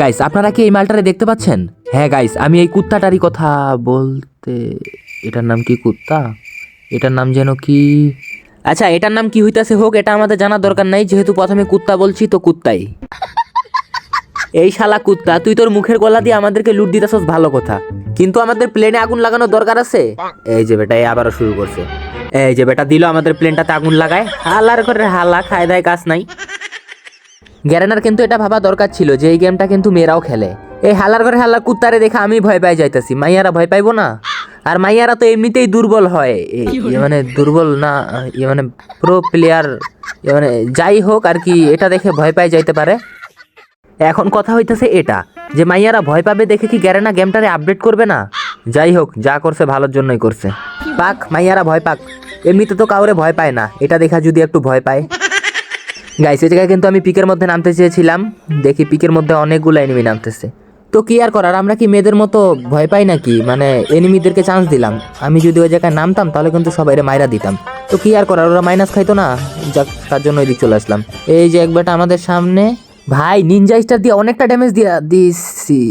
Guys আপনারা কি এই মালটারে দেখতে পাচ্ছেন? হ্যাঁ গাইস আমি এই কুত্তাটারই কথা বলতে এটার নাম কি কুত্তা? এটার নাম যেন কি? আচ্ছা এটার নাম কি হইতাছে হোক, এটা আমাদের জানার দরকার নাই, যেহেতু প্রথমে কুত্তা বলছি, তো কুত্তাই। এই শালা কুত্তা, তুই তোর মুখের গলা দিয়ে আমাদেরকে লুট দিতেছস ভালো কথা। কিন্তু আমাদের প্লেনে আগুন লাগানোর দরকার আছে? এই যে বেটা এই আবারও শুরু করছে। এই যে বেটা, দিল আমাদের প্লেনটাতে আগুন লাগায়। হালার করে হালা, খায় দায়, কাজ নাই। গ্যারেনার কিন্তু এটা ভাবা দরকার ছিল যে এই গেমটা কিন্তু মেয়েরাও খেলে। এই হালার ঘরে হাল্লা কুত্তারে দেখে আমি ভয় পাই যাইতাছি। মাইয়ারা ভয় পাইবো না? আর মাইয়ারা তো এমনিতেই দুর্বল হয়। ইয়ে মানে দুর্বল না ইয়ে মানে প্রো প্লেয়ার মানে যাই হোক আর কি এটা দেখে ভয় পাই যাইতে পারে। এখন কথা হইতেছে এটা যে মাইয়ারা ভয় পাবে দেখে কি গ্যারেনা গেমটারে আপডেট করবে না? যাই হোক যা করছে ভালোর জন্যই করছে। পাক মাইয়ারা ভয় পাক। এমনিতে তো কাউরে ভয় পায় না এটা দেখা যদি একটু ভয় পায়। গাইস এই জায়গায় কিন্তু আমি পিকের মধ্যে নামতে চেয়েছিলাম। দেখি পিকের মধ্যে অনেকগুলো এনিমি নামতেছে। তো কি আর করার, আমরা কি মেয়েদের মতো ভয় পাই নাকি? মানে এনিমিদেরকে চান্স দিলাম। আমি যদি ওই জায়গায় নামতাম, তাহলে কিন্তু সবাই মাইরা দিতাম। তো কি আর করার, ওরা মাইনাস খাইতো না। যাক, তার জন্য ওইদিক চলে আসলাম। এই যে একবারটা আমাদের সামনে। ভাই নিনজা স্টার দিয়ে অনেকটা ড্যামেজ দিয়া দিছি।